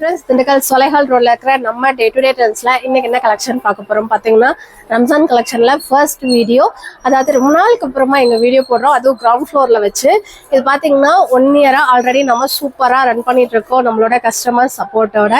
Friends Dindigul சொலைஹால் ரோட்ல இருக்கிற நம்ம டே டு டே ட்ரெண்ட்ஸ்ல இன்னைக்கு என்ன கலெக்ஷன் பார்க்க போறோம் பாத்தீங்கன்னா ரம்ஜான் கலெக்ஷன்ல ஃபர்ஸ்ட் வீடியோ அதாவது ரொம்ப நாளுக்கு அப்புறமா எங்க வீடியோ போடுறோம். அதுவும் கிரவுண்ட் ஃப்ளோர்ல வச்சு. இது பாத்தீங்கன்னா ஒன் இயரா ஆல்ரெடி நம்ம சூப்பரா ரன் பண்ணிட்டு இருக்கோம். நம்மளோட கஸ்டமர் சப்போர்ட்டோட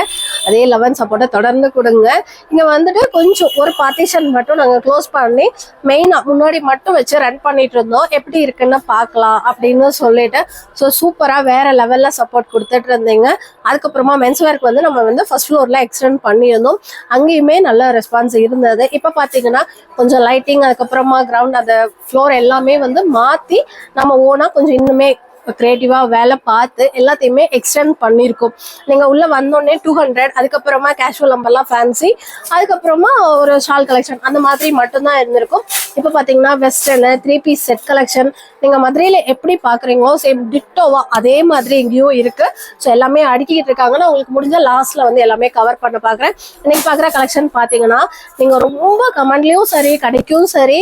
அதே லெவன் சப்போர்ட்டை தொடர்ந்து கொடுங்க. இங்க வந்துட்டு கொஞ்சம் ஒரு பார்ட்டிஷன் மட்டும் நாங்க க்ளோஸ் பண்ணி மெயினா முன்னாடி மட்டும் வச்சு ரன் பண்ணிட்டு இருந்தோம். எப்படி இருக்குன்னு பார்க்கலாம் அப்படின்னு சொல்லிட்டு ஸோ சூப்பரா வேற லெவல்ல சப்போர்ட் கொடுத்துட்டு இருந்தீங்க. அதுக்கப்புறமா மென்ஸ் வேர்க்கு வந்து நம்ம வந்து ஃபர்ஸ்ட் ஃப்ளோரில் எக்ஸ்டெண்ட் பண்ணியிருந்தோம். அங்கேயுமே நல்ல ரெஸ்பான்ஸ் இருந்தது. இப்போ பார்த்தீங்கன்னா கொஞ்சம் லைட்டிங் அதுக்கப்புறமா கிரவுண்ட் அந்த ஃப்ளோர் எல்லாமே வந்து மாற்றி நம்ம ஓனாக கொஞ்சம் இன்னுமே க்ரியேட்டிவாக வேலை பார்த்து எல்லாத்தையுமே எக்ஸ்டெண்ட் பண்ணியிருக்கோம் நீங்கள் உள்ளே வந்தோடனே டூ ஹண்ட்ரட் அதுக்கப்புறமா கேஷுவல் நம்பர்லாம் ஃபேன்சி அதுக்கப்புறமா ஒரு ஷால் கலெக்ஷன் அந்த மாதிரி மட்டும்தான் இருந்திருக்கும். இப்போ பார்த்தீங்கன்னா western three piece set collection நீங்கள் மதுரையில் எப்படி பார்க்குறீங்களோ சேம் டிட்டோவா அதே மாதிரி இங்கேயும் இருக்குது ஸோ எல்லாமே அடுக்கிக்கிட்டு இருக்காங்க. நான் உங்களுக்கு முடிஞ்ச லாஸ்ட்டில் வந்து எல்லாமே கவர் பண்ண பார்க்குறேன் இன்னைக்கு பார்க்குற கலெக்ஷன் பார்த்தீங்கன்னா நீங்கள் ரொம்ப கமெண்ட்லேயும் சரி கடைக்கும் சரி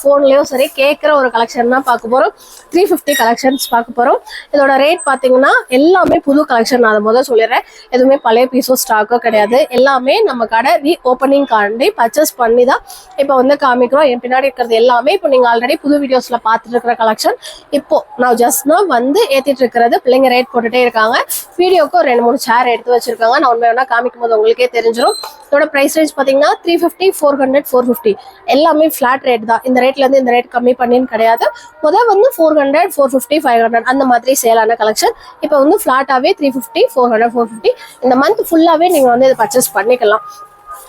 ஃபோன்லேயும் சரி கேட்குற ஒரு கலெக்ஷன் தான் பார்க்க போகிறோம் த்ரீ ஃபிஃப்டி கலெக்ஷன்ஸ் பார்க்க போகிறோம் இதோட ரேட் பார்த்தீங்கன்னா எல்லாமே புது கலெக்ஷன் நான் அதை முதல் சொல்லிடுறேன். எதுவுமே பழைய பீஸோ ஸ்டாக்கோ கிடையாது. எல்லாமே நம்ம கடை ரீ ஓப்பனிங் காண்டி பர்ச்சேஸ் பண்ணி தான் இப்போ வந்து காமிக்கிறோம். என் பின்னாடி இருக்கிறது எல்லாமே இப்போ நீங்கள் ஆல்ரெடி புது வீடியோஸில் பார்த்துட்டு இருக்கிற கலெக்ஷன் இப்போ நான் ஜஸ்ட் நான் வந்து ஏற்றிட்டு இருக்கிறது பிள்ளைங்க ரேட் போட்டுட்டே இருக்காங்க. வீடியோக்கு ரெண்டு மூணு சேர் எடுத்து வச்சிருக்காங்க. நான் உண்மை வேணா காமிக்கும் போது உங்களுக்கே தெரிஞ்சிடும் இதோட ப்ரைஸ் ரேஞ்ச் பார்த்தீங்கன்னா three fifty four hundred four fifty எல்லாமே ஃப்ளாட் ரேட் தான். இந்த ரேட்லேருந்து இந்த ரேட் கம்மி பண்ணின்னு கிடையாது. முதல் வந்து four hundred four fifty five hundred அந்த மாதிரி சேலான கலெக்ஷன் இப்போ வந்து ஃப்ளாட்டாகவே three fifty four hundred four fifty இந்த மந்த் ஃபுல்லாகவே நீங்கள் வந்து இதை பர்ச்சேஸ் பண்ணிக்கலாம்.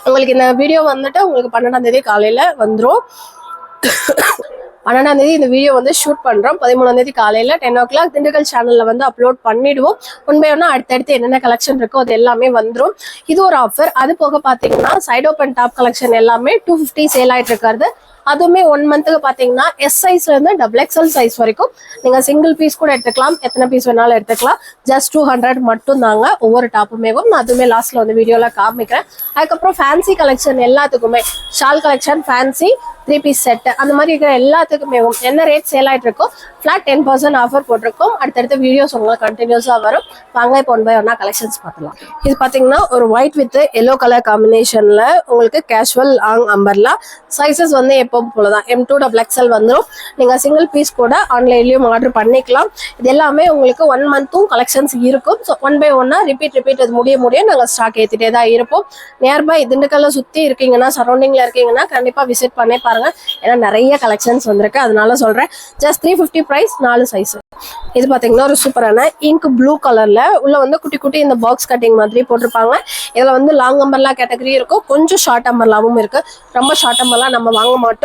உங்களுக்கு இந்த வீடியோ வந்துட்டு உங்களுக்கு பன்னெண்டாம் தேதி காலையில் வந்துடும் பன்னெண்டாம் தேதி இந்த வீடியோ வந்து ஷூட் பண்றோம். பதிமூணாம் தேதி காலையில டென் ஓ கிளாக் திண்டுக்கல் சேனல்ல வந்து அப்லோட் பண்ணிடுவோம். உண்மையான அடுத்தடுத்து என்னென்ன கலெக்ஷன் இருக்கோ அது எல்லாமே வந்துடும் இது ஒரு ஆஃபர் அது போக பாத்தீங்கன்னா சைட் ஓப்பன் டாப் கலெக்ஷன் எல்லாமே டூ ஃபிஃப்டி சேல் ஆயிட்டு இருக்காரு அதுவுமே ஒன் மந்த்துக்கு பார்த்தீங்கன்னா எஸ் சைஸ்ல இருந்து டபுள் எக்ஸ்எல் சைஸ் வரைக்கும். நீங்கள் சிங்கிள் பீஸ் கூட எடுத்துக்கலாம். எத்தனை பீஸ் வேணாலும் எடுத்துக்கலாம். ஜஸ்ட் டூ ஹண்ட்ரட் மட்டும் தாங்க ஒவ்வொரு டாப்புமேவும் நான் அதுவுமே லாஸ்ட்ல வந்து வீடியோல காமிக்கிறேன். அதுக்கப்புறம் ஃபேன்சி கலெக்ஷன் எல்லாத்துக்குமே. Shawl collection fancy three piece set அந்த மாதிரி இருக்கிற எல்லாத்துக்குமே என்ன ரேட் சேல் ஆகிட்டு இருக்கோ ஃபிளாட் டென் பர்சன்ட் ஆஃபர் போட்டிருக்கோம். அடுத்தடுத்த வீடியோஸ் உங்களுக்கு கண்டினியூஸாக வரும். வாங்க இப்போ ஒன் பை ஒன்னா கலெக்ஷன்ஸ் பார்க்கலாம் இது பார்த்தீங்கன்னா ஒரு ஒயிட் வித் எல்லோ கலர் காம்பினேஷனில் உங்களுக்கு கேஷுவல் லாங் அம்பர்லாம் சைஸஸ் வந்து எப்பவும் போல தான் எம் டூ டபுள் எக்ஸ்எல் வந்துடும் நீங்கள் சிங்கிள் பீஸ் கூட ஆன்லைன்லேயும் ஆர்டர் பண்ணிக்கலாம். இது எல்லாமே உங்களுக்கு ஒன் மந்த்தும் கலெக்ஷன்ஸ் இருக்கும். ஸோ ஒன் பை ஒன்னாக ரிப்பீட் ரிப்பீட் அது முடிய முடிய நாங்கள் ஸ்டாக் ஏற்றிட்டே தான் இருப்போம். நியர்பை திண்டுக்கல்ல சுற்றி இருக்கீங்கன்னா சரௌண்டிங்கில் இருக்கீங்கன்னா கண்டிப்பாக விசிட் பண்ணி பாருங்க. ஏன்னா நிறைய கலெக்ஷன்ஸ் வந்திருக்கு. அதனால சொல்கிறேன் ஜஸ்ட் த்ரீ ஃபிஃப்டி ப்ரைஸ் நாலு சைஸ் இது பார்த்தீங்கன்னா ஒரு சூப்பரான இங்க் ப்ளூ கலரில் உள்ள வந்து குட்டி குட்டி இந்த பாக்ஸ் கட்டிங் மாதிரி போட்டிருப்பாங்க. இதில் வந்து லாங் அம்பர்லா கேட்டகரி இருக்கும். கொஞ்சம் ஷார்ட் அம்பர்லாவும் இருக்கு. ரொம்ப ஷார்ட் அம்பர்லாம் நம்ம வாங்க மாட்டோம்.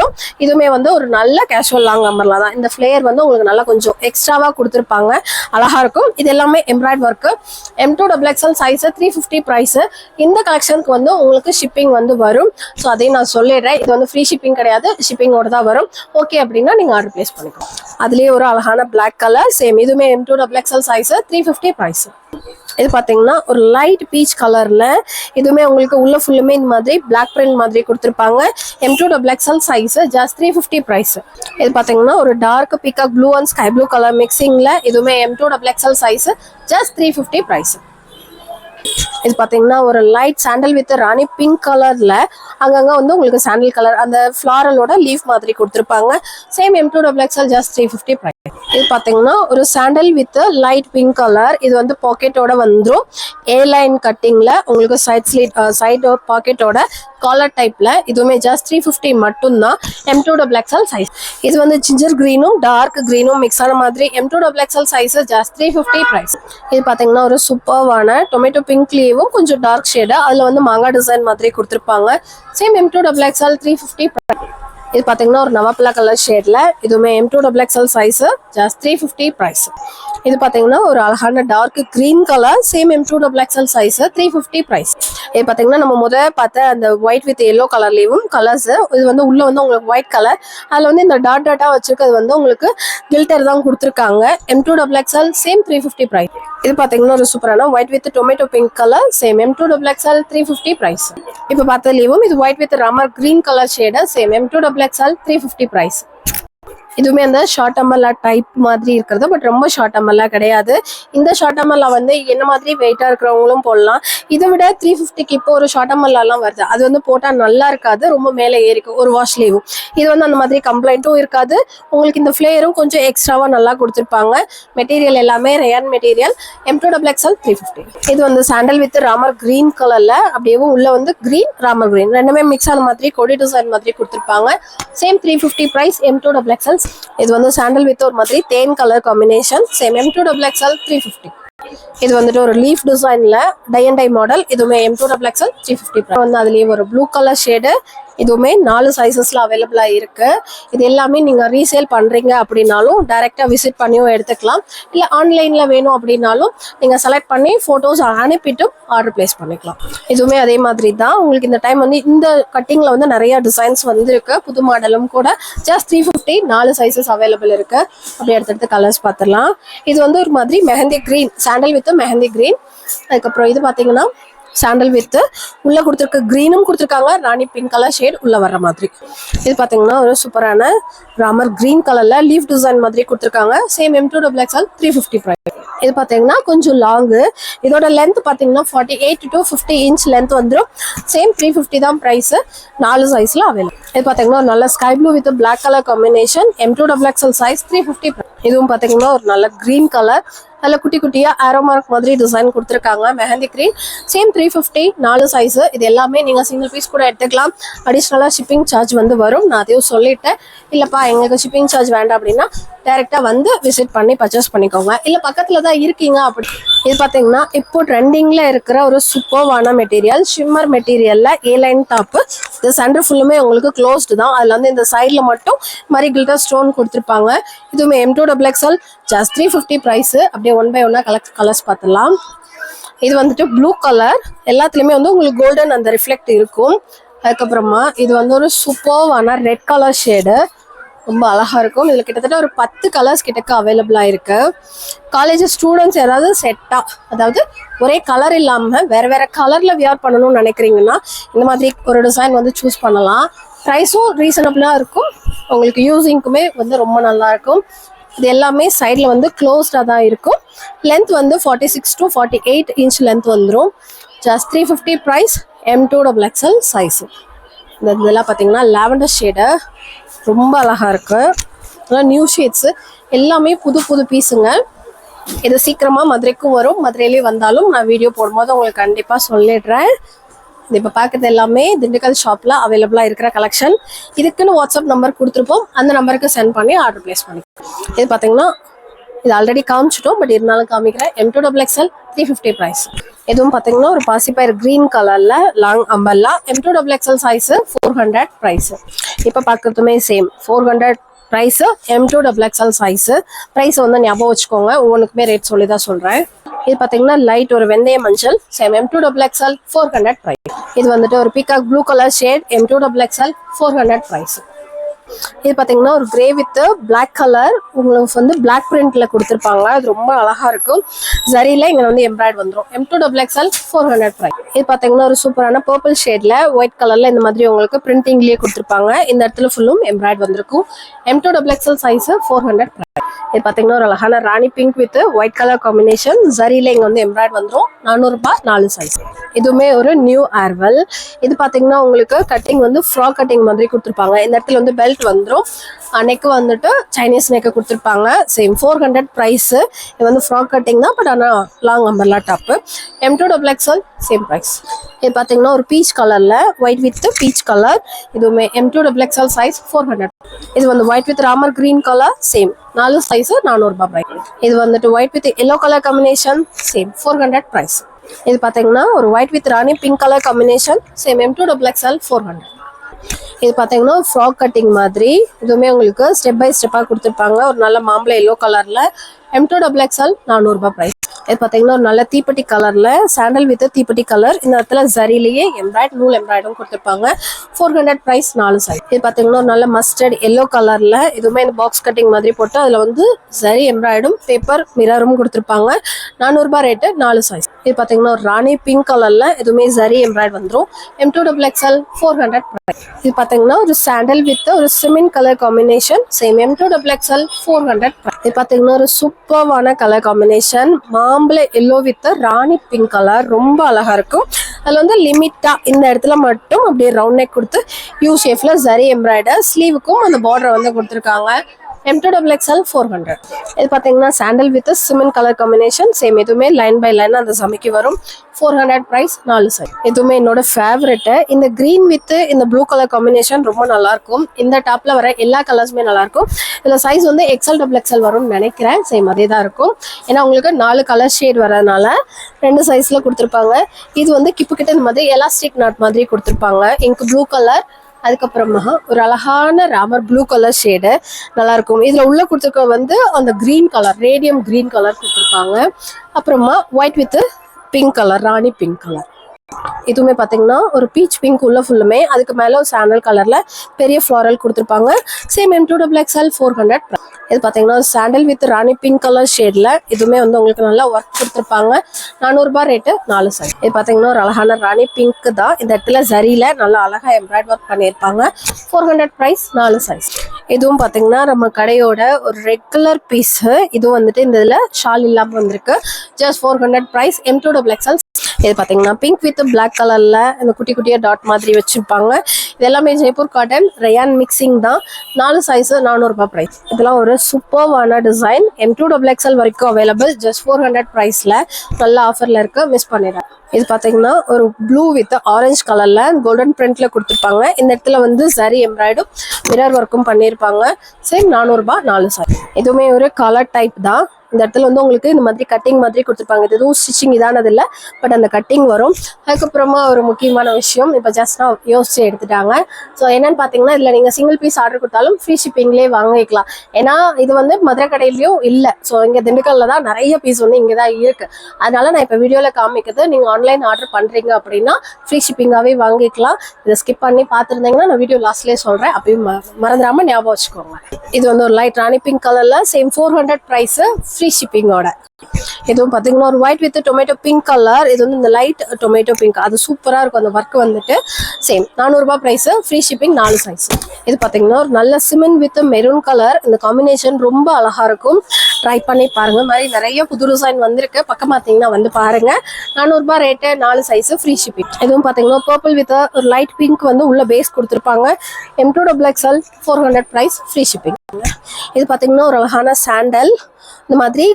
இதுவுமே வந்து ஒரு நல்ல கேஷுவல் லாங் அம்பர்லா தான். இந்த ஃப்ளேயர் வந்து உங்களுக்கு நல்லா கொஞ்சம் எக்ஸ்ட்ராவாக கொடுத்துருப்பாங்க. அழகா இருக்கும். இது எல்லாமே embroid work M to double XL size three fifty price இந்த கலெக்ஷனுக்கு வந்து உங்களுக்கு ஷிப்பிங் வந்து வரும். ஸோ அதையும் நான் சொல்லிடுறேன். இது வந்து ஃப்ரீ ஷிப்பிங் கிடையாது. ஷிப்பிங்கோட தான் வரும். ஓகே அப்படின்னா நீங்கள் ஆர்டர் பிளேஸ் பண்ணிக்கலாம் அதுலேயே ஒரு அழகான பிளாக் கலர் சேம் இதுவுமே M to double XL size three fifty price இது பார்த்தீங்கன்னா ஒரு லைட் பீச் கலரில் இதுவுமே உங்களுக்கு உள்ள ஃபுல்லுமே இந்த மாதிரி பிளாக் பிரிண்ட் மாதிரி கொடுத்துருப்பாங்க. M to double XL size just three fifty price இது பார்த்தீங்கன்னா ஒரு dark peacock blue and sky blue colour மிக்சிங்கில் இதுவுமே M to double XL size just three fifty price இது பார்த்தீங்கன்னா ஒரு light sandal with rani pink கலரில் அங்கங்கே வந்து உங்களுக்கு சாண்டல் கலர் அந்த ஃப்ளாரலோட லீஃப் மாதிரி கொடுத்துருப்பாங்க. Same M to double XL just three fifty price இது பார்த்தீங்கன்னா ஒரு sandal with light pink colour இது வந்து பாக்கெட்டோட வந்துடும் ஏ லைன் கட்டிங்கில் உங்களுக்கு சைட் ஸ்லீட் சைட் பாக்கெட்டோட காலர் டைப்பில் இதுவுமே ஜஸ்ட் த்ரீ ஃபிஃப்டி மட்டும்தான். M to double XL size இது வந்து ஜிஞ்சர் க்ரீனும் டார்க் க்ரீனும் மிக்ஸ் ஆன மாதிரி M to double XL size just three fifty price இது பார்த்தீங்கன்னா ஒரு சூப்பர்வான டொமேட்டோ பிங்க் லீவும் கொஞ்சம் டார்க் ஷேடு அதில் வந்து மாங்காய் டிசைன் மாதிரி கொடுத்துருப்பாங்க. Same M to double XL three fifty இது பார்த்தீங்கன்னா ஒரு நவாப்பழ கலர் ஷேடில் இதுவுமே M to double XL size just three fifty price இது பார்த்தீங்கன்னா ஒரு அழகான dark green colour same M to double XL size three fifty price இது பார்த்தீங்கன்னா நம்ம முதல் பார்த்த அந்த ஒயிட் வித் எல்லோ கலர்லேயும் கலர்ஸ் இது வந்து உள்ள வந்து உங்களுக்கு ஒயிட் கலர் அதில் வந்து இந்த டாட் டாட்டாக வச்சிருக்கிறது வந்து உங்களுக்கு கில்டர் தான் கொடுத்துருக்காங்க. M to double XL same three fifty price இது பார்த்தீங்கன்னா ஒரு சூப்பரான white with tomato pink colour same M to double XL three fifty price இப்போ பார்த்ததுலேயும் இது white with Ramar green colour shade same M to double XL three fifty price இதுவுமே அந்த short Amphalla type மாதிரி இருக்கிறது பட் ரொம்ப ஷார்ட் அம்பல்லா கிடையாது. இந்த ஷார்ட் அம்பல்லா வந்து என்ன மாதிரி வெயிட்டா இருக்கிறவங்களும் போடலாம். இதை விட த்ரீ ஃபிஃப்டிக்கு இப்போ ஒரு ஷார்ட் அம்பல்லாலாம் வருது. அது வந்து போட்டால் நல்லா இருக்காது ரொம்ப மேலே ஏறிக்கும் ஒரு வாஷ் லீவும் இது வந்து அந்த மாதிரி கம்ப்ளைண்ட்டும் இருக்காது. உங்களுக்கு இந்த ஃப்ளேயரும் கொஞ்சம் எக்ஸ்ட்ராவாக நல்லா கொடுத்துருப்பாங்க. மெட்டீரியல் எல்லாமே rayon material M to double XL three fifty இது வந்து சாண்டல் வித் ராமர் கிரீன் கலரில் அப்படியே உள்ள வந்து கிரீன் ராமர் கிரீன் ரெண்டுமே மிக்ஸ் ஆன மாதிரி கொடி டிசைன் மாதிரி கொடுத்துருப்பாங்க. Same three fifty price M to double XL இது வந்து சாண்டல் வித் ஒரு மாதிரி தேன் colour combination same M to double XL three fifty இது வந்துட்டு ஒரு லீஃப் டிசைன்ல டை அண்ட் டை மாடல் இதுவுமே M to double XL three fifty வந்து அதுலயே ஒரு ப்ளூ கலர் ஷேடு இதுவுமே நாலு சைஸஸில் அவைலபிளா இருக்கு. இது எல்லாமே நீங்க ரீசேல் பண்றீங்க அப்படின்னாலும் டைரக்டா விசிட் பண்ணியும் எடுத்துக்கலாம். இல்ல ஆன்லைன்ல வேணும் அப்படின்னாலும் நீங்க செலக்ட் பண்ணி போட்டோஸ் அனுப்பிட்டு ஆர்டர் பிளேஸ் பண்ணிக்கலாம். இதுவுமே அதே மாதிரி தான். உங்களுக்கு இந்த டைம் வந்து இந்த கட்டிங்ல வந்து நிறைய டிசைன்ஸ் வந்துருக்கு. புது மாடலும் கூட ஜஸ்ட் த்ரீ ஃபிஃப்டி நாலு சைஸஸ் அவைலபிள் இருக்கு. அப்படி எடுத்து கலர்ஸ் பார்த்துடலாம். இது வந்து ஒரு மாதிரி mehndi green sandal with mehndi green அதுக்கப்புறம் இது பார்த்தீங்கன்னா சாண்டல் வித் உள்ள கொடுத்துருக்க க்ரீனும் கொடுத்துருக்காங்க. ராணி பிங்க் கலர் ஷேட் உள்ள வர்ற மாதிரி. இது பார்த்தீங்கன்னா ஒரு சூப்பரான ராமர் கிரீன் கலர்ல லீஃப் டிசைன் மாதிரி கொடுத்துருக்காங்க. Same M to double XL three fifty price இது பார்த்தீங்கன்னா கொஞ்சம் லாங்கு இதோட லென்த் பார்த்தீங்கன்னா forty eight to fifty inch length வந்துடும் சேம் த்ரீ ஃபிஃப்டி தான் ப்ரைஸ் நாலு சைஸில் அவைலபிள் இது பார்த்தீங்கன்னா ஒரு நல்ல sky blue with black colour combination M to double XL size three fifty இதுவும் பார்த்தீங்கன்னா ஒரு நல்ல க்ரீன் கலர் அதில் குட்டி குட்டியாக ஆரோ மார்க் மாதிரி டிசைன் கொடுத்துருக்காங்க. Mehndi green same three fifty நாலு சைஸு இது எல்லாமே நீங்கள் சிங்கிள் பீஸ் கூட எடுத்துக்கலாம். அடிஷ்னலாக ஷிப்பிங் சார்ஜ் வந்து வரும். நான் அதையும் சொல்லிட்டேன். இல்லைப்பா எங்களுக்கு ஷிப்பிங் சார்ஜ் வேண்டாம் அப்படின்னா டேரெக்டாக வந்து விசிட் பண்ணி பர்ச்சேஸ் பண்ணிக்கோங்க. இல்லை பக்கத்தில் தான் இருக்கீங்க அப்படி. இது பார்த்தீங்கன்னா இப்போ ட்ரெண்டிங்கில் இருக்கிற ஒரு சூப்பர்வான மெட்டீரியல் ஷிம்மர் மெட்டீரியலில் ஏ லைன் டாப்பு இந்த சென்டர் ஃபுல்லுமே உங்களுக்கு க்ளோஸ்டு தான். அதில் வந்து இந்த சைடில் மட்டும் மாதிரி கில்டர் ஸ்டோன் கொடுத்துருப்பாங்க. இதுவுமே M to double XL just three fifty price அப்படியே ஒன் பை ஒன்னாக கலெக்ட் கலர்ஸ் பார்த்துடலாம். இது வந்துட்டு ப்ளூ கலர் எல்லாத்துலேயுமே வந்து உங்களுக்கு கோல்டன் அந்த ரிஃப்ளெக்ட் இருக்கும். அதுக்கப்புறமா இது வந்து ஒரு சூப்பர்வான ரெட் கலர் ஷேடு ரொம்ப அழகா இருக்கும். இதில் கிட்டத்தட்ட ஒரு பத்து கலர்ஸ் கிட்டக்க அவைலபிளாக இருக்குது காலேஜ் ஸ்டூடெண்ட்ஸ் யாராவது செட்டா அதாவது ஒரே கலர் இல்லாம வேற வேற கலர்ல வியர் பண்ணணும்னு நினைக்கிறீங்கன்னா இந்த மாதிரி ஒரு டிசைன் வந்து சூஸ் பண்ணலாம். ப்ரைஸும் ரீசனபிளா இருக்கும். உங்களுக்கு யூஸிங்க்குமே வந்து ரொம்ப நல்லா இருக்கும். இது எல்லாமே சைடில் வந்து க்ளோஸ்டாக தான் இருக்கும். லென்த் வந்து forty six to forty eight inch length வந்துடும் just three fifty price M to double XL size இந்த இதெல்லாம் பார்த்தீங்கன்னா லாவெண்டர் ஷேடு ரொம்ப அழகா இருக்கு. அதெல்லாம் நியூ ஷேட்ஸு எல்லாமே புது புது பீஸுங்க. இது சீக்கிரமா மதுரைக்கும் வரும். மதுரையிலே வந்தாலும் நான் வீடியோ போடும்போது உங்களுக்கு கண்டிப்பாக சொல்லிடுறேன். இது இப்போ பார்க்குறது எல்லாமே திண்டுக்கல் ஷாப்பில் அவைலபிளாக இருக்கிற கலெக்ஷன் இதுக்குன்னு வாட்ஸ்அப் நம்பர் கொடுத்துருப்போம். அந்த நம்பருக்கு சென்ட் பண்ணி ஆர்டர் ப்ளேஸ் பண்ணி இது பார்த்தீங்கன்னா இது ஆல்ரெடி காமிச்சிட்டோம் பட் இருந்தாலும் காமிக்கிறேன். M to double XL three fifty price எதுவும் பார்த்தீங்கன்னா ஒரு பாசிப்பயர் க்ரீன் கலரில் long umbrella M to double XL size four hundred price இப்போ பார்க்குறதுமே same four hundred price M to double XL size price வந்து ஞாபகம் வச்சுக்கோங்க. ஒவ்வொன்றுக்குமே ரேட் சொல்லி தான் சொல்கிறேன் இது பார்த்தீங்கன்னா லைட் ஒரு வெந்தய மஞ்சள் same M to double XL four hundred price இது வந்துட்டு ஒரு peacock blue colour shade M to double XL four hundred price இது பார்த்தீங்கன்னா ஒரு கிரே வித் பிளாக் கலர் உங்களுக்கு வந்து பிளாக் பிரிண்ட்ல கொடுத்துருப்பாங்க. அது ரொம்ப அழகா இருக்கும். ஜரியில இங்க வந்து எம்ப்ராய்ட் வந்துடும் M to double XL four hundred price இது பார்த்தீங்கன்னா ஒரு சூப்பரான பர்பிள் ஷேட்ல ஒயிட் கலர்ல இந்த மாதிரி உங்களுக்கு பிரிண்டிங்லயே கொடுத்துருப்பாங்க. இந்த இடத்துல ஃபுல்லும் எம்ப்ராய்ட் வந்திருக்கும். M to double XL size four hundred இது பார்த்தீங்கன்னா ஒரு அழகான rani pink with white colour combination ஜரியில இங்க வந்து எம்ப்ராய்ட் வந்துடும் நானூறுபா நாலு சைஸ் இதுவுமே ஒரு நியூ ஆர்வல் இது பார்த்தீங்கன்னா உங்களுக்கு கட்டிங் வந்து ஃப்ராக் கட்டிங் மாதிரி கொடுத்துருப்பாங்க. இந்த இடத்துல வந்து பெல் பெல்ட் வந்துடும் நெக்கு வந்துட்டு சைனீஸ் நெக்கு கொடுத்துருப்பாங்க. சேம் ஃபோர் ஹண்ட்ரட் ப்ரைஸு இது வந்து ஃப்ராக் கட்டிங் தான் பட் ஆனால் long umbrella top M to double XL same price இது பார்த்தீங்கன்னா ஒரு பீச் கலரில் ஒயிட் வித் பீச் கலர் இதுவுமே M to double XL size four hundred இது வந்து white with Ramar green colour same நாலு சைஸு நானூறுபா ப்ரைஸ் இது வந்துட்டு white with yellow colour combination same four hundred price இது பார்த்தீங்கன்னா ஒரு white with rani pink colour combination same M to double XL four hundred இது பார்த்தீங்கன்னா ஃப்ராக் கட்டிங் மாதிரி. இதுவுமே உங்களுக்கு ஸ்டெப் பை ஸ்டெப்பாக கொடுத்துருப்பாங்க. ஒரு நல்ல மாம்பழம் எல்லோ கலரில் எம் டூ டபுள் எக்ஸ்எல் நானூறுபா ப்ரைஸ் இது பார்த்தீங்கன்னா ஒரு நல்ல தீப்பெட்டி கலரில் சாண்டல் வித் தீப்பெட்டி கலர் இந்த இடத்துல ஜரிலேயே எம்ப்ராய்ட் நூல் எம்ப்ராய்டும் கொடுத்துருப்பாங்க. ஃபோர் ஹண்ட்ரட் ப்ரைஸ் நாலு சைஸ் இது பார்த்தீங்கன்னா ஒரு நல்ல மஸ்டர்ட் எல்லோ கலரில் இதுவுமே இந்த பாக்ஸ் கட்டிங் மாதிரி போட்டு அதில் வந்து ஜரி எம்ப்ராய்டும் பேப்பர் மிரரும் கொடுத்துருப்பாங்க. நானூறுபா ரேட்டு நாலு சைஸ் இது பார்த்தீங்கன்னா ஒரு ராணி பிங்க் கலரில் இதுவுமே ஜரி எம்ப்ராய்ட் வந்துடும் M to double XL four hundred இது பார்த்தீங்கன்னா ஒரு சாண்டல் வித் ஒரு cement colour combination same M to double XL four hundred இது பார்த்தீங்கன்னா ஒரு சூப்பர்வான கலர் காம்பினேஷன் மா மாம்பழ yellow with rani pink colour ரொம்ப அழகா இருக்கும். அதில் வந்து லிமிட்டா இந்த இடத்துல மட்டும் அப்படியே ரவுண்ட் நெக் கொடுத்து யூ ஷேஃபில் ஜரி எம்ப்ராய்டர் ஸ்லீவுக்கும் அந்த பார்டர் வந்து கொடுத்துருக்காங்க. M to double XL four hundred இது பார்த்தீங்கன்னா sandal with cement colour combination same எதுவுமே லைன் பை லைன் அந்த சமைக்கு வரும். ஃபோர் ஹண்ட்ரட் ப்ரைஸ் நாலு சைட் எதுவுமே என்னோட ஃபேவரெட்டு இந்த க்ரீன் வித் இந்த ப்ளூ கலர் காம்பினேஷன் ரொம்ப நல்லாயிருக்கும். இந்த டாப்பில் வர எல்லா கலர்ஸுமே நல்லாயிருக்கும். இதில் சைஸ் வந்து எக்ஸ்எல் டபுள் எக்ஸ்எல் வரும்னு நினைக்கிறேன். சேம் அதே தான் இருக்கும். ஏன்னா உங்களுக்கு நாலு கலர் ஷேட் வரதுனால ரெண்டு சைஸில் கொடுத்துருப்பாங்க. இது வந்து கிப்பு கிட்ட இந்த மாதிரி எலாஸ்டிக் நாட் மாதிரி கொடுத்துருப்பாங்க. இங்கு ப்ளூ கலர் அதுக்கப்புறமா ஒரு அழகான ராமர் ப்ளூ கலர் ஷேடு நல்லா இருக்கும் இதுல உள்ள கொடுத்துருக்க வந்து அந்த green colour radium green colour கொடுத்துருப்பாங்க. அப்புறமா white with pink colour rani pink colour இதுவுமே பார்த்தீங்கன்னா ஒரு பீச் பிங்க் உள்ள ஃபுல்லுமே அதுக்கு மேலே ஒரு சாண்டல் கலரில் பெரிய ஃப்ளாரல் கொடுத்துருப்பாங்க. Same M black double four hundred இது பார்த்தீங்கன்னா sandal with Rani pink colour ஷேடில் இதுவுமே வந்து உங்களுக்கு நல்லா ஒர்க் கொடுத்துருப்பாங்க. நானூறுபா ரேட்டு நாலு சைஸ் இது பார்த்தீங்கன்னா ஒரு அழகான ராணி பிங்க் தான். இந்த இடத்துல சரியில் நல்லா அழகாக எம்ப்ராய்ட் ஒர்க் பண்ணியிருப்பாங்க. ஃபோர் ஹண்ட்ரட் ப்ரைஸ் நாலு சைஸ் இதுவும் பார்த்தீங்கன்னா நம்ம கடையோட ஒரு ரெகுலர் பீஸு இதுவும் வந்துட்டு இந்த இதில் ஷால் இல்லாமல் வந்திருக்கு. Just four hundred price M to double XL இது பார்த்தீங்கன்னா பிங்க் வித் பிளாக் கலரில் இந்த குட்டி குட்டியாக டாட் மாதிரி வச்சுருப்பாங்க. இது எல்லாமே ஜெய்ப்பூர் காட்டன் ரயான் மிக்சிங் தான். நாலு சைஸு நானூறுபா ப்ரைஸ் இதெல்லாம் ஒரு சூப்பர்வான design M to double XL வரைக்கும் அவைலபிள் ஜஸ்ட் ஃபோர் ஹண்ட்ரட் ப்ரைஸில் நல்ல ஆஃபரில் இருக்குது மிஸ் பண்ணிடுறேன் இது பார்த்தீங்கன்னா ஒரு ப்ளூ வித் ஆரஞ்சு கலரில் கோல்டன் பிரிண்ட்ல கொடுத்துருப்பாங்க. இந்த இடத்துல வந்து சரி எம்ப்ராய்டும் மிரர் ஒர்க்கும் பண்ணியிருப்பாங்க சேம் நானூறுபா நாலு சாரி இதுவுமே ஒரு கலர் டைப் தான். இந்த இடத்துல வந்து உங்களுக்கு இந்த மாதிரி கட்டிங் மாதிரி கொடுத்துருப்பாங்க. இது எதுவும் ஸ்டிச்சிங் இதானது இல்லை பட் அந்த கட்டிங் வரும். அதுக்கப்புறமா ஒரு முக்கியமான விஷயம் இப்போ ஜஸ்ட் நான் யோசிச்சு எடுத்துட்டாங்க. ஸோ என்னன்னு பார்த்தீங்கன்னா இதில் நீங்கள் சிங்கிள் பீஸ் ஆர்டர் கொடுத்தாலும் ஃப்ரீ ஷிப்பிங்லேயே வாங்கிக்கலாம். ஏன்னா இது வந்து மதுரை கடையிலையும் இல்லை. ஸோ இங்கே திண்டுக்கல்ல தான் நிறைய பீஸ் வந்து இங்கே தான் இருக்கு. அதனால நான் இப்போ வீடியோவில் காமிக்கிறது நீங்கள் ஆன்லைன் ஆர்டர் பண்ணுறீங்க அப்படின்னா ஃப்ரீ ஷிப்பிங்காகவே வாங்கிக்கலாம். இதை ஸ்கிப் பண்ணி பார்த்துருந்தீங்கன்னா நான் வீடியோ லாஸ்ட்லேயே சொல்கிறேன் அப்பயும் ம- ஞாபகம் வச்சுக்கோங்க. இது வந்து ஒரு லைட் ராணி பிங்க் கலரில் same four hundred price free ஷிப்பிங்கோட இதுவும் பார்த்தீங்கன்னா ஒரு white with tomato pink colour இது வந்து இந்த லைட் டொமேட்டோ பிங்க் அது சூப்பராக இருக்கும். அந்த ஒர்க் வந்துட்டு சேம் நானூறுபா ப்ரைஸு ஃப்ரீ ஷிப்பிங் நாலு சைஸ் இது பார்த்தீங்கன்னா ஒரு நல்ல சிமெண்ட் வித் மெரூன் கலர் இந்த காம்பினேஷன் ரொம்ப அழகா இருக்கும். ட்ரை பண்ணி பாருங்க. மாதிரி நிறைய புது டிசைன் வந்திருக்கு. பக்கம் பார்த்தீங்கன்னா வந்து பாருங்க. நானூறுபா ரேட்டு நாலு சைஸ் ஃப்ரீ ஷிப்பிங் இதுவும் பார்த்தீங்கன்னா பர்பிள் வித் ஒரு லைட் பிங்க் வந்து உள்ள பேஸ் கொடுத்துருப்பாங்க. M to double XL four hundred price free shipping இது பார்த்தீங்கன்னா ஒரு அழகான சாண்டல் இந்த மாதிரி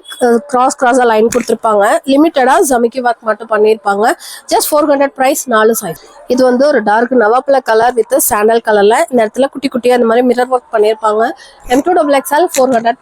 கிராஸ் கிராஸாக லைன் கொடுத்துருப்பாங்க. லிமிட்டடாக ஜமிக்கி ஒர்க் மட்டும் பண்ணியிருப்பாங்க. ஜஸ்ட் ஃபோர் ஹண்ட்ரட் ப்ரைஸ் நாலு சைஸ் இது வந்து ஒரு டார்க் நவாப்பழ கலர் வித் சாண்டல் கலரில் இந்த இடத்துல குட்டி குட்டியாக இந்த மாதிரி மிரர் ஒர்க் பண்ணியிருப்பாங்க. M to double XL four hundred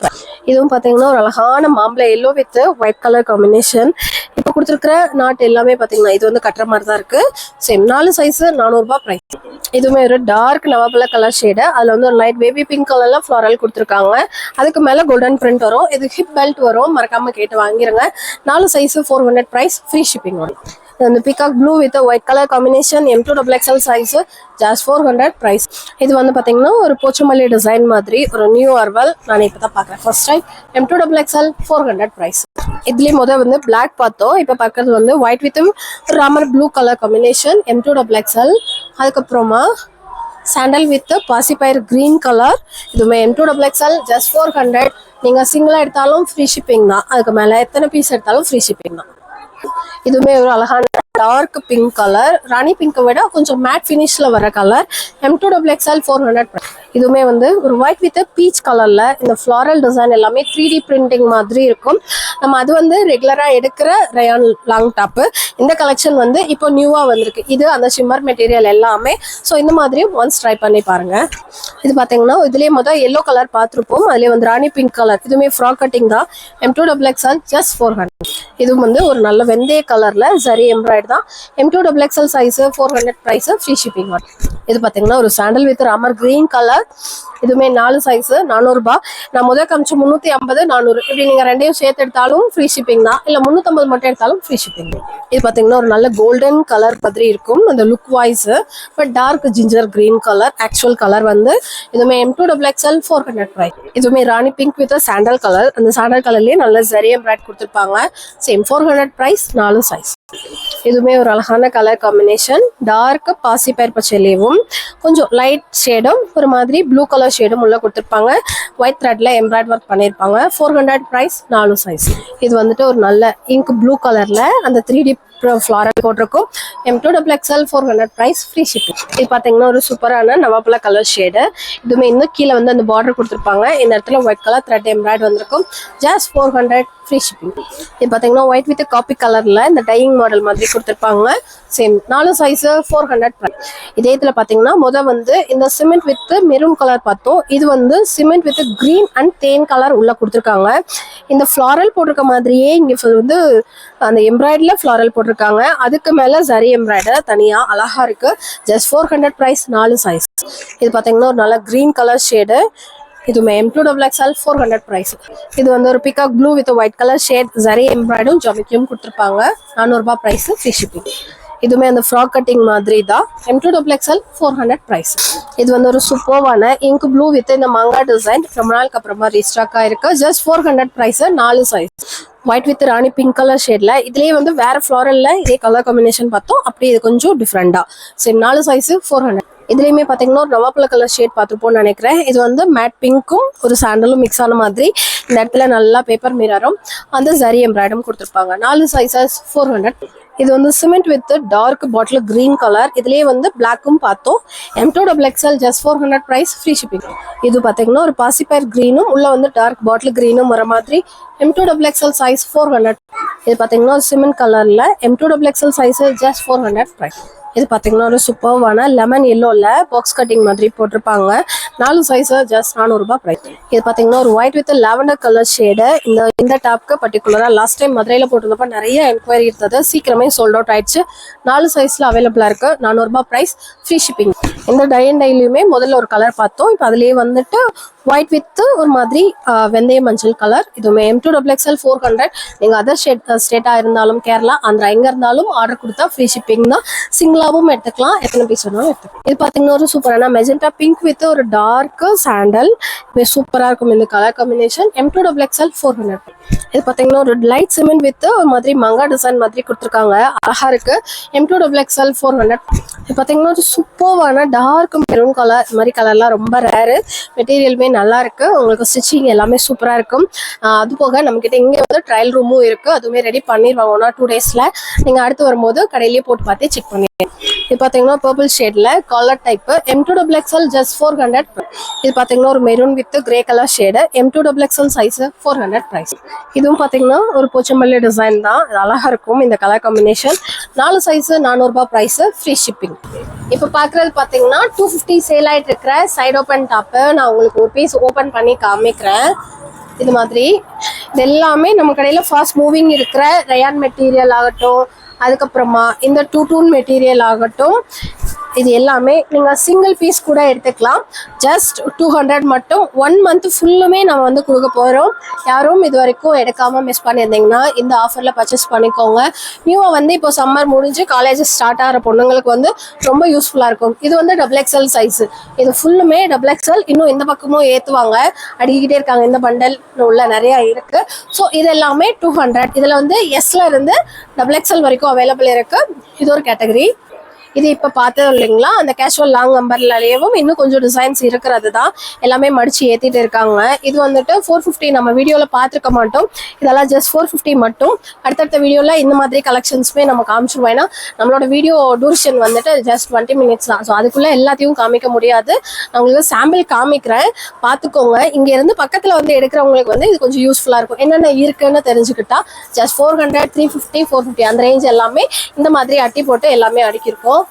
இதுவும் பார்த்தீங்கன்னா ஒரு அழகான மாம்பழ yellow with white colour combination இப்போ கொடுத்துருக்குற நாட் எல்லாமே பார்த்தீங்கன்னா இது வந்து கட்டுற மாதிரி தான் இருக்கு. சேம் நாலு சைஸ் நானூறுபா ப்ரைஸ் இதுவுமே ஒரு டார்க் நவாப்பழ கலர் ஷேடு அதில் வந்து ஒரு லைட் பேபி பிங்க் கலர்ல ஃப்ளாரல் கொடுத்துருக்காங்க. அதுக்கு மேலே கோல்டன் பிரிண்ட் வரும். இது ஹிப் பெல்ட் வரும். மறக்காம கேட்டு வாங்கிருங்க. நாலு size four hundred price free shipping வரும். இந்த peacock blue with white colour combination M to double XL size just four hundred price இது வந்து பார்த்தீங்கன்னா ஒரு போச்சமல்லி டிசைன் மாதிரி ஒரு நியூ அர்வல் நான் இப்போ தான் பார்க்குறேன் first time M to double XL four hundred price இதுலேயும் முதல் வந்து பிளாக் பார்த்தோம். இப்போ பார்க்கறது வந்து white with Ramar blue colour combination M to double XL அதுக்கப்புறமா சாண்டல் வித் பாசிப்பயர் கிரீன் கலர் இதுவுமே M to double XL just four hundred நீங்கள் சிங்கிளாக எடுத்தாலும் ஃப்ரீ ஷிப்பிங் தான். அதுக்கு மேலே எத்தனை பீஸ் எடுத்தாலும் ஃப்ரீ ஷிப்பிங் தான். இதுவுமே ஒரு அழகான டார்க் பிங்க் கலர் ராணி பிங்கை விட கொஞ்சம் மேட் ஃபினிஷ்ல வர colour M to double XL four hundred இதுவுமே வந்து ஒரு ஒயிட் வித் பீச் கலர்ல இந்த ஃப்ளாரல் டிசைன் எல்லாமே த்ரீ டி பிரிண்டிங் மாதிரி இருக்கும். நம்ம அது வந்து ரெகுலரா எடுக்கிற ரயான் லாங் டாப்பு இந்த கலெக்ஷன் வந்து இப்போ நியூவா வந்திருக்கு. இது அந்த ஷிம்மர் மெட்டீரியல் எல்லாமே. ஸோ இந்த மாதிரியும் ஒன்ஸ் ட்ரை பண்ணி பாருங்க. இது பாத்தீங்கன்னா இதுலேயே மொதல் எல்லோ கலர் பார்த்துருப்போம் அதுலேயே வந்து ராணி பிங்க் கலர் இதுவுமே ஃப்ராக் கட்டிங் தான். M to double XL just four hundred இதுவும் வந்து ஒரு நல்ல வெந்தய கலர்ல சரி எம்ப்ராய்டு தான். M to double XL size four hundred price free shipping வரும் இது பாத்தீங்கன்னா ஒரு sandal with Ramar green colour இதுவுமே நாலு சைஸ் நானூறுபா. நான் முதல் காமிச்சு முந்நூற்றி ஐம்பது நானூறு. இப்படி நீங்கள் ரெண்டையும் சேர்த்து எடுத்தாலும் ஃப்ரீ ஷிப்பிங் தான். இல்லை முந்நூற்றம்பது மட்டும் எடுத்தாலும் ஃப்ரீ ஷிப்பிங் இது பார்த்தீங்கன்னா ஒரு நல்ல கோல்டன் கலர் மாதிரி இருக்கும். அந்த look wise but dark ginger green colour actual colour வந்து இதுவுமே M to double XL four hundred price இதுவுமே ராணி பிங்க் வித் சாண்டல் கலர் அந்த சாண்டல் கலர்லேயே நல்ல ஜரி எம்ப்ராய்ட் கொடுத்துருப்பாங்க. சேம் ஃபோர் ஹண்ட்ரட் ப்ரைஸ் நாலு சைஸ் இதுவுமே ஒரு அழகான கலர் காம்பினேஷன் டார்க் பாசி பயிர் பச்சையிலேயும் கொஞ்சம் லைட் ஷேடும் ஒரு மாதிரி ப்ளூ கலர் ஷேடும் உள்ள கொடுத்துருப்பாங்க. ஒயிட் த்ரெட்ல எம்ப்ராய்ட் ஒர்க் பண்ணியிருப்பாங்க. ஃபோர் ஹண்ட்ரட் ப்ரைஸ் நாலு சைஸ் இது வந்துட்டு ஒரு நல்ல இங்க் ப்ளூ கலர்ல அந்த த்ரீ டி ஃப்ளாரல் போட்டிருக்கும். M to double XL four hundred price free shipping இது பார்த்தீங்கன்னா ஒரு சூப்பரான நவாப்பழ கலர் ஷேடு இதுவுமே இன்னும் கீழே வந்து அந்த பார்டர் கொடுத்துருப்பாங்க. இந்த இடத்துல ஒயிட் கலர் த்ரெட் எம்ப்ராய்ட் வந்திருக்கும். Just four hundred free shipping இது பார்த்தீங்கன்னா ஒயிட் வித் காப்பி கலரில் இந்த டையிங் மாடல் மாதிரி கொடுத்துருப்பாங்க. சேம் நாலு சைஸு ஃபோர் ஹண்ட்ரட் இதே இதில் பார்த்தீங்கன்னா முத வந்து இந்த சிமெண்ட் வித் மெரூன் கலர் பார்த்தோம். இது வந்து சிமெண்ட் வித் க்ரீன் அண்ட் தேன் கலர் உள்ள கொடுத்துருக்காங்க. இந்த ஃப்ளாரல் போட்டிருக்க மாதிரியே இங்கே வந்து அந்த எம்ப்ராய்டரியில் ஃப்ளாரல் போட்டிருக்காங்க. அதுக்கு மேலே சரி எம்ப்ராய்டர் தனியாக அழகா இருக்கு. ஜஸ்ட் ஃபோர் ஹண்ட்ரட் ப்ரைஸ் நாலு சைஸ் இது பார்த்தீங்கன்னா ஒரு நல்ல க்ரீன் கலர் ஷேடு இதுவுமே M to double XL four hundred price இது வந்து ஒரு peacock blue with white colour shade zari எம்ப்ராய்டும் ஜமிக்கியும் கொடுத்துருப்பாங்க. நானூறுபா ப்ரைஸ் ஃப்ரீ ஷிப்பிங் இதுவுமே அந்த ஃப்ராக் கட்டிங் மாதிரி தான் M to double XL four hundred price இது வந்து ஒரு சூப்பர்வான இங்க் ப்ளூ வித் இந்த மங்கா டிசைன் ரொம்ப நாளுக்கு அப்புறமா ரீஸ்டாக் ஆயிருக்கு. ஜஸ்ட் ஃபோர் ஹண்ட்ரட் ப்ரைஸ் நாலு size white with Rani pink colour ஷேட்ல இதுலயே வந்து வேற ஃபிளாரல்ல இதே கலர் காம்பினேஷன் பார்த்தோம். அப்படியே இது கொஞ்சம் டிஃப்ரெண்டா சரி நாலு சைஸ் ஃபோர் ஹண்ட்ரட் இதுலயுமே பாத்தீங்கன்னா ஒரு நவாப்பழ கலர் ஷேட் பார்த்துருப்போம்னு நினைக்கிறேன். இது வந்து மேட் பிங்க்கும் ஒரு சாண்டலும் மிக்ஸ் ஆன மாதிரி. இந்த இடத்துல நல்லா பேப்பர் மிரரும் அந்த ஜரி எம்ப்ராய்டும் கொடுத்துருப்பாங்க. நாலு சைஸஸ் ஃபோர் ஹண்ட்ரட் இது வந்து cement with dark bottle green colour இதுலயே வந்து பிளாக்கும் பார்த்தோம். M to double XL just four hundred price free shipping இது பார்த்தீங்கன்னா ஒரு பாசிப்பயர் கிரீனும் உள்ள வந்து டார்க் பாட்டில் கிரீனும் வர மாதிரி M to double XL size four hundred இது பார்த்தீங்கன்னா ஒரு சிமெண்ட் கலர்ல M to double XL size just four hundred price இது பார்த்தீங்கன்னா ஒரு சூப்பர்வான லெமன் எல்லோல பாக்ஸ் கட்டிங் மாதிரி போட்டிருப்பாங்க. நாலு சைஸ் ஜஸ்ட் நானூறுபா ப்ரைஸ் இது பார்த்தீங்கன்னா ஒரு white with lavender colour shade இந்த இந்த டாப்க்கு பர்டிகுலராக லாஸ்ட் டைம் மதுரையில் போட்டிருந்தப்ப நிறைய என்கொயரி இருந்தது. சீக்கிரமே சோல்ட் அவுட் ஆயிடுச்சு. நாலு சைஸில் அவைலபிளாக இருக்கு. நானூறுபா ப்ரைஸ் ஃப்ரீ ஷிப்பிங் இந்த டை அண்ட் டைலையுமே முதல்ல ஒரு கலர் பார்த்தோம். இப்போ அதுலேயே வந்துட்டு ஒயிட் வித் ஒரு மாதிரி வெந்தய மஞ்சள் கலர் இதுவுமே M to double XL four hundred நீங்கள் அதர் ஸ்டேட் ஸ்டேட்டாக இருந்தாலும் கேரளா ஆந்திரா எங்கே இருந்தாலும் ஆர்டர் கொடுத்தா ஃப்ரீ ஷிப்பிங் தான். சிங்கிளாகவும் எடுத்துக்கலாம். எத்தனை பீஸ் வேணாலும் எடுத்துக்கலாம். இது பார்த்தீங்கன்னா ஒரு சூப்பரான மெஜெண்டா பிங்க் வித் ஒரு டார்க் சாண்டல் சூப்பராக இருக்கும் இந்த colour combination M to double XL four hundred இது பார்த்தீங்கன்னா ஒரு லைட் சிமெண்ட் வித் ஒரு மாதிரி மங்கா டிசைன் மாதிரி கொடுத்துருக்காங்க. அழகா இருக்கு. M to double XL four hundred இது பார்த்தீங்கன்னா ஒரு சூப்பர்வான டார்க் மெரூன் கலர் இந்த மாதிரி கலர்லாம் ரொம்ப ரேரு மெட்டீரியலுமே நல்லா இருக்கு உங்களுக்கு ஸ்டிச்சிங் எல்லாமே சூப்பராக இருக்கும். அது போக நம்மக்கிட்ட இங்கே வந்து ட்ரையல் ரூமும் இருக்கு. அதுவுமே ரெடி பண்ணிடுவாங்க ஒன் டூ டேஸில் நீங்கள் அடுத்து வரும்போது கடையிலேயே போட்டு பார்த்து செக் பண்ணி இது பார்த்தீங்கன்னா purple ஷேட்ல collar type M to double XL just four hundred இது பார்த்தீங்கன்னா ஒரு maroon with grey colour shade M to double XL size four hundred price இதுவும் பார்த்தீங்கன்னா ஒரு பூச்சம்பள்ளி டிசைன் தான். இது அழகா இருக்கும் இந்த கலர் காம்பினேஷன் நாலு சைஸ் நானூறுபா ப்ரைஸ் ஃப்ரீ ஷிப்பிங் இப்போ பார்க்குறது பார்த்தீங்கன்னா டூ ஃபிஃப்டி சேல் ஆகிட்டு இருக்கிற சைட் ஓப்பன் டாப்பு நான் உங்களுக்கு ஒரு பீஸ் ஓப்பன் பண்ணி காமிக்கிறேன். இது மாதிரி. இது எல்லாமே நம்ம கடையில் ஃபாஸ்ட் மூவிங் இருக்கிற ரயான் மெட்டீரியல் ஆகட்டும் அதுக்கப்புறமா இந்த டூ டூன் மெட்டீரியல் ஆகட்டும் இது எல்லாமே நீங்கள் சிங்கிள் பீஸ் கூட எடுத்துக்கலாம். ஜஸ்ட் டூ ஹண்ட்ரட் மட்டும். ஒன் மந்த் ஃபுல்லுமே நம்ம வந்து கொடுக்க போகிறோம் யாரும் இது வரைக்கும் எடுக்காமல் மிஸ் பண்ணியிருந்தீங்கன்னா இந்த ஆஃபரில் பர்ச்சேஸ் பண்ணிக்கோங்க. நியூவாக வந்து இப்போ சம்மர் முடிஞ்சு காலேஜ் ஸ்டார்ட் ஆகிற பொண்ணுங்களுக்கு வந்து ரொம்ப யூஸ்ஃபுல்லாக இருக்கும். இது வந்து டபுள் எக்ஸ்எல் சைஸு இது ஃபுல்லுமே டபுள் எக்ஸ்எல் இன்னும் இந்த பக்கமும் ஏற்றுவாங்க அடிக்கிட்டே இருக்காங்க. இந்த பண்டல் உள்ள நிறையா இருக்குது ஸோ இது எல்லாமே டூ ஹண்ட்ரட் இதில் வந்து எஸ்ல இருந்து டபுள் எக்ஸ்எல் வரைக்கும் அவைலபிள் இருக்குது இது ஒரு கேட்டகரி இது இப்போ பார்த்தது இல்லைங்களா? அந்த கேஷுவல் லாங் அம்பர்லேயும் இன்னும் கொஞ்சம் டிசைன்ஸ் இருக்கிறது தான் எல்லாமே மடிச்சு ஏற்றிட்டு இருக்காங்க. இது வந்துட்டு ஃபோர் ஃபிஃப்டி நம்ம வீடியோவில் பார்த்துருக்க மாட்டோம். இதெல்லாம் ஜஸ்ட் ஃபோர் ஃபிஃப்டி மட்டும். அடுத்தடுத்த வீடியோவில் இந்த மாதிரி கலெக்ஷன்ஸுமே நம்ம காமிச்சிருவோம். ஏன்னா நம்மளோட வீடியோ டூரேஷன் வந்துட்டு ஜஸ்ட் டுவெண்ட்டி மினிட்ஸ் தான். ஸோ அதுக்குள்ளே எல்லாத்தையும் காமிக்க முடியாது. நான் உங்களுக்கு சாம்பிள் காமிக்கிறேன். பார்த்துக்கோங்க. இங்கேருந்து பக்கத்தில் வந்து எடுக்கிறவங்களுக்கு வந்து இது கொஞ்சம் யூஸ்ஃபுல்லாக இருக்கும். என்னென்ன இருக்குன்னு தெரிஞ்சுக்கிட்டா just four hundred three fifty four fifty அந்த ரேஞ்ச் எல்லாமே இந்த மாதிரி அட்டி போட்டு எல்லாமே அடுக்கியிருக்கோம்.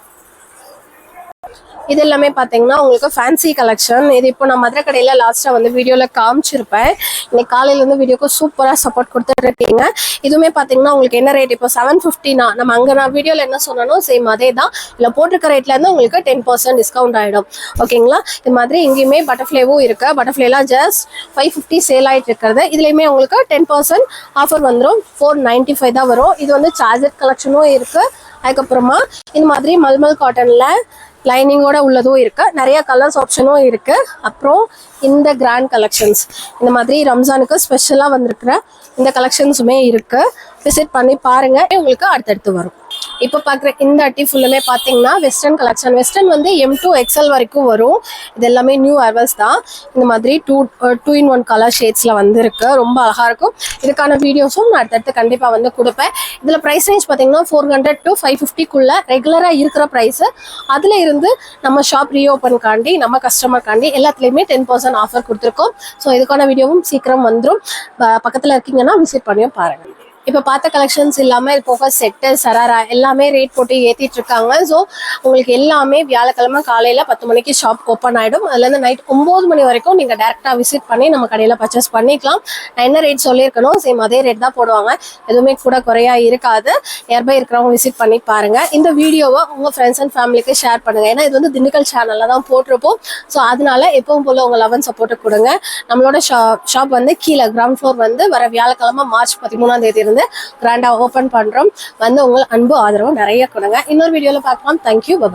இது எல்லாமே பார்த்தீங்கன்னா உங்களுக்கு ஃபேன்சி கலெக்ஷன் இது இப்போ நான் மதுரை கடையில் லாஸ்ட்டாக வந்து வீடியோவில் காமிச்சிருப்பேன். இன்னைக்கு காலையிலேருந்து வீடியோக்கு சூப்பராக சப்போர்ட் கொடுத்துருக்கீங்க இதுவுமே பார்த்தீங்கன்னா உங்களுக்கு என்ன ரேட் இப்போ செவன் ஃபிஃப்டினா நம்ம அங்கே நான் வீடியோவில் என்ன சொன்னனோ சேம் அதே தான் இல்லை போட்டிருக்க ரேட்லேருந்து உங்களுக்கு டென் பர்சன்ட் டிஸ்கவுண்ட் ஆகிடும் ஓகேங்களா இது மாதிரி இங்கேயுமே பட்டர்ஃப்ளேவும் இருக்குது பட்டர்ஃப்ளேலாம் ஜஸ்ட் ஃபைவ் ஃபிஃப்டி சேல் ஆகிட்டு இருக்கிறது. இதுலேயுமே உங்களுக்கு டென் பர்சன்ட் ஆஃபர் வந்துடும் ஃபோர் நைன்ட்டி ஃபைவ் தான் வரும். இது வந்து சார்ஜர் கலெக்ஷனும் இருக்குது அதுக்கப்புறமா இந்த மாதிரி மல்மல் காட்டனில் லைனிங்கோட உள்ளதும் இருக்கு. நிறைய கலர்ஸ் ஆப்ஷனும் இருக்கு. அப்புறம் இந்த கிராண்ட் கலெக்ஷன்ஸ் இந்த மாதிரி ரம்ஜானுக்கு ஸ்பெஷலாக வந்திருக்கிற இந்த கலெக்ஷன்ஸுமே இருக்கு. விசிட் பண்ணி பாருங்க. உங்களுக்கு அடுத்தடுத்து வரும். இப்போ பார்க்குற இந்த அட்டி ஃபுல்லுமே பார்த்தீங்கன்னா வெஸ்டர்ன் கலெக்ஷன் வெஸ்டர்ன் வந்து எம் டூ எக்ஸல் வரைக்கும் வரும். இது எல்லாமே நியூ அர்வல்ஸ் தான். இந்த மாதிரி two two in one colour ஷேட்ஸில் வந்துருக்கு. ரொம்ப அழகாக இருக்கும். இதுக்கான வீடியோஸும் நான் அடுத்தடுத்து கண்டிப்பாக வந்து கொடுப்பேன். இதில் ப்ரைஸ் ரேஞ்ச் பார்த்தீங்கன்னா ஃபோர் ஹண்ட்ரட் டு ஃபைவ் ஃபிஃப்டிக்குள்ளே ரெகுலராக இருக்கிற ப்ரைஸு அதில் இருந்து நம்ம ஷாப் ரீஓப்பன் காண்டி நம்ம கஸ்டமர் காண்டி எல்லாத்துலேயுமே டென் பர்சன்ட் ஆஃபர் கொடுத்துருக்கோம். ஸோ இதுக்கான வீடியோவும் சீக்கிரம் வந்துடும் பக்கத்தில் இருக்கீங்கன்னா விசிட் பண்ணியும் பாருங்கள் இப்போ பார்த்த கலெக்ஷன்ஸ் இல்லாமல் போக செட்டு சராரா எல்லாமே ரேட் போட்டு ஏற்றிட்டு இருக்காங்க. ஸோ உங்களுக்கு எல்லாமே வியாழக்கிழமை காலையில் பத்து மணிக்கு ஷாப் ஓப்பன் ஆகிடும் அதுலேருந்து நைட் ஒம்பது மணி வரைக்கும் நீங்கள் டேரெக்டாக விசிட் பண்ணி நம்ம கடையில் பர்ச்சேஸ் பண்ணிக்கலாம். நான் என்ன ரேட் சொல்லியிருக்கணும்? சேம் அதே ரேட் தான் போடுவாங்க. எதுவுமே கூட குறையா இருக்காது. நியர்பை இருக்கிறவங்க விசிட் பண்ணி பாருங்க. இந்த வீடியோவை உங்கள் ஃப்ரெண்ட்ஸ் அண்ட் ஃபேமிலிக்கு ஷேர் பண்ணுங்க. ஏன்னா இது வந்து திண்டுக்கல் சேனலில் தான் போட்டிருப்போம். ஸோ அதனால எப்பவும் போல உங்கள் லவன் சப்போர்ட்டை கொடுங்க. நம்மளோட ஷாப் ஷாப் வந்து கீழே கிரவுண்ட் ஃப்ளோர் வந்து வர வியாழக்கிழமை மார்ச் பதிமூணாம் தேதி இருந்து கிராண்டாக ஓப்பன் பண்ணுறோம் வந்து உங்கள் அன்பு ஆதரவு நிறைய கொடுங்க. இன்னொரு வீடியோவில் பார்க்கலாம். Thank you bye bye